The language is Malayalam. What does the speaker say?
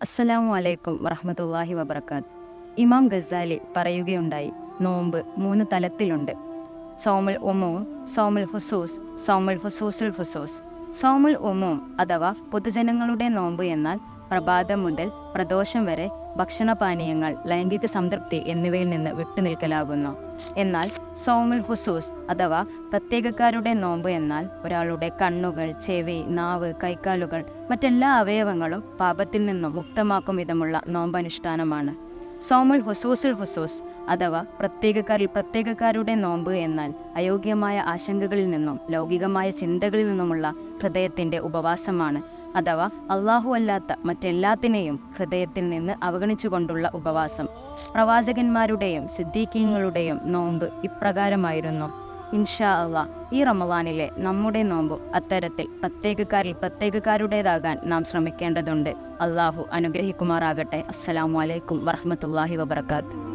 അസ്സലാമു അലൈക്കും വറഹമത്തല്ലാഹി വബർക്കാത്ത് ഇമാം ഗസാലി പറയുകയുണ്ടായി നോമ്പ് മൂന്ന് തലത്തിലുണ്ട്. സോമുൽ ഒമോം സോമുൽ ഹുസൂസ് സോമുൽ ഹുസൂസുൽ ഹുസൂസ് സോമുൽ ഒമോം അഥവാ പൊതുജനങ്ങളുടെ നോമ്പ് എന്നാൽ പ്രഭാതം മുതൽ പ്രദോഷം വരെ ഭക്ഷണപാനീയങ്ങൾ ലൈംഗിക സംതൃപ്തി എന്നിവയിൽ നിന്ന് വിട്ടുനിൽക്കലാകുന്നു. എന്നാൽ സൗമുൽ ഹുസൂസ് അഥവാ പ്രത്യേകക്കാരുടെ നോമ്പ് എന്നാൽ ഒരാളുടെ കണ്ണുകൾ ചെവി നാവ് കൈക്കാലുകൾ മറ്റെല്ലാ അവയവങ്ങളും പാപത്തിൽ നിന്നും മുക്തമാക്കും വിധമുള്ള നോമ്പനുഷ്ഠാനമാണ്. സോമുൽ ഹുസൂസുൽ ഹുസൂസ് അഥവാ പ്രത്യേകക്കാരിൽ പ്രത്യേകക്കാരുടെ നോമ്പ് എന്നാൽ അയോഗ്യമായ ആശങ്കകളിൽ നിന്നും ലൗകികമായ ചിന്തകളിൽ നിന്നുമുള്ള ഹൃദയത്തിന്റെ ഉപവാസമാണ്. അഥവാ അള്ളാഹു അല്ലാത്ത മറ്റെല്ലാത്തിനെയും ഹൃദയത്തിൽ നിന്ന് അവഗണിച്ചുകൊണ്ടുള്ള ഉപവാസം. പ്രവാചകന്മാരുടെയും സിദ്ദീഖീങ്ങളുടെയും നോമ്പ് ഇപ്രകാരമായിരുന്നു. ഇൻഷാ അള്ളാ ഈ റമവാനിലെ നമ്മുടെ നോമ്പും അത്തരത്തിൽ പ്രത്യേകക്കാരിൽ പ്രത്യേകക്കാരുടേതാകാൻ നാം ശ്രമിക്കേണ്ടതുണ്ട്. അള്ളാഹു അനുഗ്രഹിക്കുമാറാകട്ടെ. അസ്സലാമു അലൈക്കും വറഹമത്തല്ലാഹി വബർക്കാത്ത്